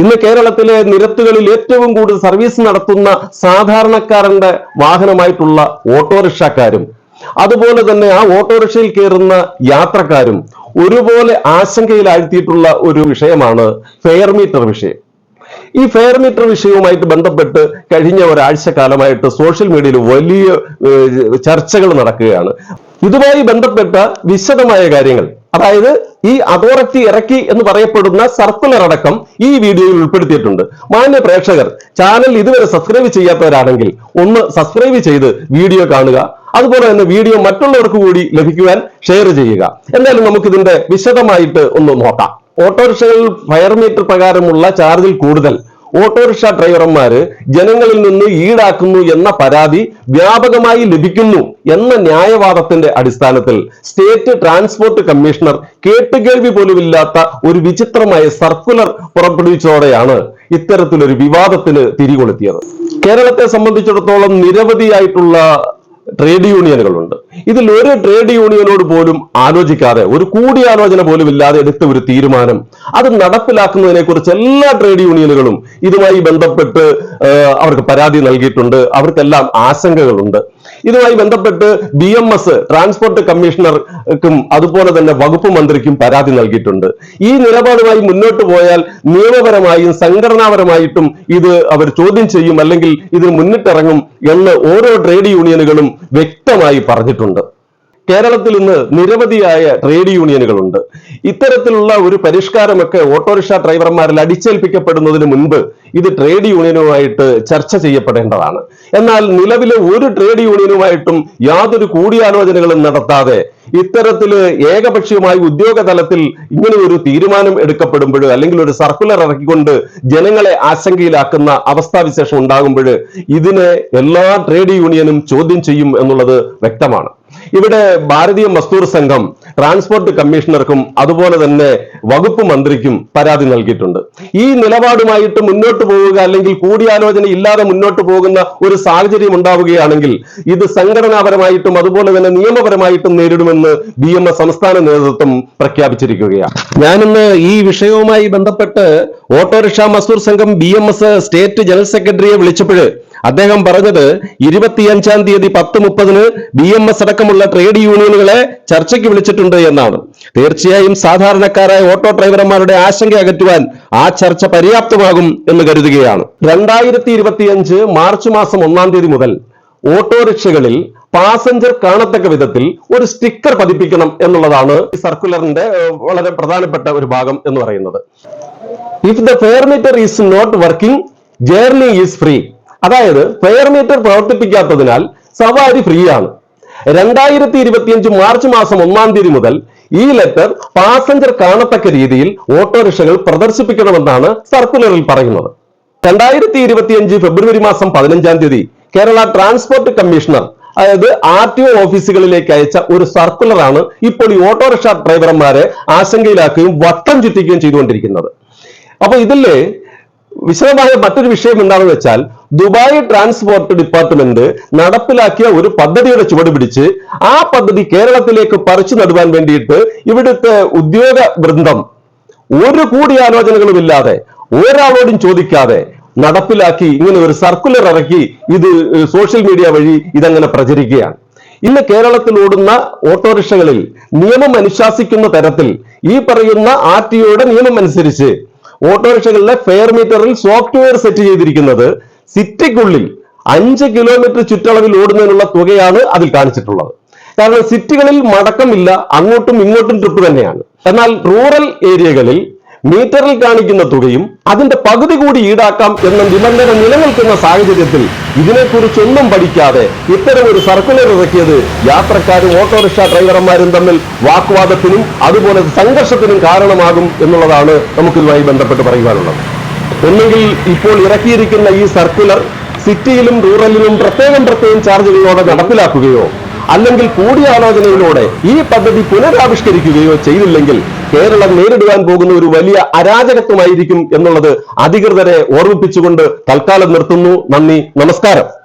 ഇന്ന് കേരളത്തിലെ നിരത്തുകളിൽ ഏറ്റവും കൂടുതൽ സർവീസ് നടത്തുന്ന സാധാരണക്കാരന്റെ വാഹനമായിട്ടുള്ള ഓട്ടോറിക്ഷക്കാരും അതുപോലെ തന്നെ ആ ഓട്ടോറിക്ഷയിൽ കയറുന്ന യാത്രക്കാരും ഒരുപോലെ ആശങ്കയിലാഴ്ത്തിയിട്ടുള്ള ഒരു വിഷയമാണ് ഫെയർ മീറ്റർ വിഷയം. ഈ ഫെയർ മീറ്റർ വിഷയവുമായിട്ട് ബന്ധപ്പെട്ട് കഴിഞ്ഞ ഒരാഴ്ച കാലമായിട്ട് സോഷ്യൽ മീഡിയയിൽ വലിയ ചർച്ചകൾ നടക്കുകയാണ്. ഇതുമായി ബന്ധപ്പെട്ട വിശദമായ കാര്യങ്ങൾ അതായത് ഈ അതോറിറ്റി ഇറക്കി എന്ന് പറയപ്പെടുന്ന സർക്കുലർ അടക്കം ഈ വീഡിയോയിൽ ഉൾപ്പെടുത്തിയിട്ടുണ്ട്. മാന്യ പ്രേക്ഷകർ ചാനൽ ഇതുവരെ സബ്സ്ക്രൈബ് ചെയ്യാത്തവരാണെങ്കിൽ ഒന്ന് സബ്സ്ക്രൈബ് ചെയ്ത് വീഡിയോ കാണുക. അതുപോലെ തന്നെ വീഡിയോ മറ്റുള്ളവർക്ക് കൂടി ലഭിക്കുവാൻ ഷെയർ ചെയ്യുക. എന്തായാലും നമുക്കിതിന്റെ വിശദമായിട്ട് ഒന്ന് നോക്കാം. ഓട്ടോറിക്ഷകളിൽ ഫയർമീറ്റർ പ്രകാരമുള്ള ചാർജിൽ കൂടുതൽ ഓട്ടോറിക്ഷ ഡ്രൈവർമാര് ജനങ്ങളിൽ നിന്ന് ഈടാക്കുന്നു എന്ന പരാതി വ്യാപകമായി ലഭിക്കുന്നു എന്ന ന്യായവാദത്തിന്റെ അടിസ്ഥാനത്തിൽ സ്റ്റേറ്റ് ട്രാൻസ്പോർട്ട് കമ്മീഷണർ കേട്ടുകേൾവി പോലുമില്ലാത്ത ഒരു വിചിത്രമായ സർക്കുലർ പുറപ്പെടുവിച്ചതോടെയാണ് ഇത്തരത്തിലൊരു വിവാദത്തിന് തിരികൊളുത്തിയത്. കേരളത്തെ സംബന്ധിച്ചിടത്തോളം നിരവധിയായിട്ടുള്ള ട്രേഡ് യൂണിയനുകളുണ്ട് ഇതിൽ ഒരു ട്രേഡ് യൂണിയനോട് പോലും ആലോചിക്കാതെ ഒരു കൂടിയാലോചന പോലും ഇല്ലാതെ എടുത്ത ഒരു തീരുമാനം. അത് നടപ്പിലാക്കുന്നതിനെക്കുറിച്ച് എല്ലാ ട്രേഡ് യൂണിയനുകളും ഇതുമായി ബന്ധപ്പെട്ട് അവർക്ക് പരാതി നൽകിയിട്ടുണ്ട്. അവർക്കെല്ലാം ആശങ്കകളുണ്ട്. ഇതുമായി ബന്ധപ്പെട്ട് ബി എം എസ് ട്രാൻസ്പോർട്ട് കമ്മീഷണർക്കും അതുപോലെ തന്നെ വകുപ്പ് മന്ത്രിക്കും പരാതി നൽകിയിട്ടുണ്ട്. ഈ നിലപാടുമായി മുന്നോട്ട് പോയാൽ നിയമപരമായും സംഘടനാപരമായിട്ടും ഇത് അവർ ചോദ്യം ചെയ്യും അല്ലെങ്കിൽ ഇതിന് മുന്നിട്ടിറങ്ങും എന്ന് ഓരോ ട്രേഡ് യൂണിയനുകളും വ്യക്തമായി പറഞ്ഞിട്ടുണ്ട്. കേരളത്തിൽ ഇന്ന് നിരവധിയായ ട്രേഡ് യൂണിയനുകളുണ്ട്. ഇത്തരത്തിലുള്ള ഒരു പരിഷ്കാരമൊക്കെ ഓട്ടോറിക്ഷ ഡ്രൈവർമാരിൽ അടിച്ചേൽപ്പിക്കപ്പെടുന്നതിന് മുൻപ് ഇത് ട്രേഡ് യൂണിയനുമായിട്ട് ചർച്ച ചെയ്യപ്പെടേണ്ടതാണ്. എന്നാൽ നിലവിലെ ഒരു ട്രേഡ് യൂണിയനുമായിട്ടും യാതൊരു കൂടിയാലോചനകളും നടത്താതെ ഇത്തരത്തിൽ ഏകപക്ഷീയമായി ഉദ്യോഗ തലത്തിൽ ഇങ്ങനെ ഒരു തീരുമാനം എടുക്കപ്പെടുമ്പോൾ അല്ലെങ്കിൽ ഒരു സർക്കുലർ ഇറക്കിക്കൊണ്ട് ജനങ്ങളെ ആശങ്കയിലാക്കുന്ന അവസ്ഥാവിശേഷം ഉണ്ടാകുമ്പോൾ ഇതിനെ എല്ലാ ട്രേഡ് യൂണിയനും ചോദ്യം ചെയ്യും എന്നുള്ളത് വ്യക്തമാണ്. ഇവിടെ ഭാരതീയ മസ്ദൂർ സംഘം ട്രാൻസ്പോർട്ട് കമ്മീഷണർക്കും അതുപോലെ തന്നെ വകുപ്പ് മന്ത്രിക്കും പരാതി നൽകിയിട്ടുണ്ട്. ഈ നിലപാടുമായിട്ട് മുന്നോട്ട് പോവുക അല്ലെങ്കിൽ കൂടിയാലോചന ഇല്ലാതെ മുന്നോട്ട് പോകുന്ന ഒരു സാഹചര്യം ഉണ്ടാവുകയാണെങ്കിൽ ഇത് സംഘടനാപരമായിട്ടും അതുപോലെ തന്നെ നിയമപരമായിട്ടും നേരിടുമെന്ന് ബി എം എസ് സംസ്ഥാന നേതൃത്വം പ്രഖ്യാപിച്ചിരിക്കുകയാണ്. ഞാനിന്ന് ഈ വിഷയവുമായി ബന്ധപ്പെട്ട് autorickshaw Mazdoor Sangham B M S state general സെക്രട്ടറിയെ വിളിച്ചപ്പോൾ അദ്ദേഹം പറഞ്ഞത് ഇരുപത്തിയഞ്ചാം തീയതി പത്ത് മുപ്പതിന് ബി എം എസ് അടക്കമുള്ള ട്രേഡ് യൂണിയനുകളെ ചർച്ചയ്ക്ക് വിളിച്ചിട്ടുണ്ട് എന്നാണ്. തീർച്ചയായും സാധാരണക്കാരായ ഓട്ടോ ഡ്രൈവർമാരുടെ ആശങ്ക അകറ്റുവാൻ ആ ചർച്ച പര്യാപ്തമാകും എന്ന് കരുതുകയാണ്. രണ്ടായിരത്തി ഇരുപത്തിയഞ്ച് മാർച്ച് മാസം ഒന്നാം തീയതി മുതൽ ഓട്ടോറിക്ഷകളിൽ പാസഞ്ചർ കാണത്തക്ക വിധത്തിൽ ഒരു സ്റ്റിക്കർ പതിപ്പിക്കണം എന്നുള്ളതാണ് സർക്കുലറിന്റെ വളരെ പ്രധാനപ്പെട്ട ഒരു ഭാഗം എന്ന് പറയുന്നത്. If the fare meter is not working journey is free അതായത് ഫെയർ മീറ്റർ പ്രവർത്തിപ്പിക്കാത്തതിനാൽ സവാരി ഫ്രീ ആണ്. രണ്ടായിരത്തി ഇരുപത്തിയഞ്ച് മാർച്ച് മാസം ഒന്നാം തീയതി മുതൽ ഈ ലെറ്റർ പാസഞ്ചർ കാണത്തക്ക രീതിയിൽ ഓട്ടോറിക്ഷകൾ പ്രദർശിപ്പിക്കണമെന്നാണ് സർക്കുലറിൽ പറയുന്നത്. രണ്ടായിരത്തി ഇരുപത്തിയഞ്ച് ഫെബ്രുവരി മാസം പതിനഞ്ചാം തീയതി കേരള ട്രാൻസ്പോർട്ട് കമ്മീഷണർ അതായത് ആർ ടി ഒ ഓഫീസുകളിലേക്ക് അയച്ച ഒരു സർക്കുലറാണ് ഇപ്പോൾ ഈ ഓട്ടോറിക്ഷ ഡ്രൈവർമാരെ ആശങ്കയിലാക്കുകയും വട്ടം ചുറ്റിക്കുകയും ചെയ്തുകൊണ്ടിരിക്കുന്നത്. അപ്പൊ ഇതിലെ വിശദമായ മറ്റൊരു വിഷയം എന്താണെന്ന് വെച്ചാൽ ദുബായ് ട്രാൻസ്പോർട്ട് ഡിപ്പാർട്ട്മെന്റ് നടപ്പിലാക്കിയ ഒരു പദ്ധതിയുടെ ചുവട് പിടിച്ച് ആ പദ്ധതി കേരളത്തിലേക്ക് പറിച്ചു നടുവാൻ വേണ്ടിയിട്ട് ഇവിടുത്തെ ഉദ്യോഗ വൃന്ദം ഒരു കൂടിയാലോചനകളുമില്ലാതെ ഒരാളോടും ചോദിക്കാതെ നടപ്പിലാക്കി ഇങ്ങനെ ഒരു സർക്കുലർ ഇറക്കി ഇത് സോഷ്യൽ മീഡിയ വഴി ഇതങ്ങനെ പ്രചരിക്കുകയാണ്. ഇന്ന് കേരളത്തിൽ ഓടുന്ന ഓട്ടോറിക്ഷകളിൽ നിയമം അനുശാസിക്കുന്ന തരത്തിൽ ഈ പറയുന്ന ആർ ടി ഒയുടെ നിയമം അനുസരിച്ച് ഓട്ടോറിക്ഷകളിലെ ഫെയർ മീറ്ററിൽ സോഫ്റ്റ്വെയർ സെറ്റ് ചെയ്തിരിക്കുന്നത് സിറ്റിക്കുള്ളിൽ അഞ്ച് കിലോമീറ്റർ ചുറ്റളവിൽ ഓടുന്നതിനുള്ള തുകയാണ് അതിൽ കാണിച്ചിട്ടുള്ളത്. കാരണം സിറ്റികളിൽ മടക്കമില്ല അങ്ങോട്ടും ഇങ്ങോട്ടും ട്രിപ്പ് തന്നെയാണ്. എന്നാൽ റൂറൽ ഏരിയകളിൽ മീറ്ററിൽ കാണിക്കുന്ന തുകയും അതിന്റെ പകുതി കൂടി ഈടാക്കാം എന്ന നിബന്ധന നിലനിൽക്കുന്ന സാഹചര്യത്തിൽ ഇതിനെക്കുറിച്ചൊന്നും പഠിക്കാതെ ഇത്തരം ഒരു സർക്കുലർ ഇറക്കിയത് യാത്രക്കാരും ഓട്ടോറിക്ഷ ഡ്രൈവർമാരും തമ്മിൽ വാക്വാദത്തിനും അതുപോലെ സംഘർഷത്തിനും കാരണമാകും എന്നുള്ളതാണ് നമുക്കിതുമായി ബന്ധപ്പെട്ട് പറയുവാനുള്ളത്. ഒന്നുകിൽ ഇപ്പോൾ ഇറക്കിയിരിക്കുന്ന ഈ സർക്കുലർ സിറ്റിയിലും റൂറലിലും പ്രത്യേകം പ്രത്യേകം ചാർജുകളോടെ നടപ്പിലാക്കുകയോ അല്ലെങ്കിൽ കൂടിയാലോചനയിലൂടെ ഈ പദ്ധതി പുനരാവിഷ്കരിക്കുകയോ ചെയ്തില്ലെങ്കിൽ കേരളം നേരിടുവാൻ പോകുന്ന ഒരു വലിയ അരാജകത്വമായിരിക്കും എന്നുള്ളത് അധികൃതരെ ഓർമ്മിപ്പിച്ചുകൊണ്ട് തൽക്കാലം നിർത്തുന്നു. നന്ദി. നമസ്കാരം.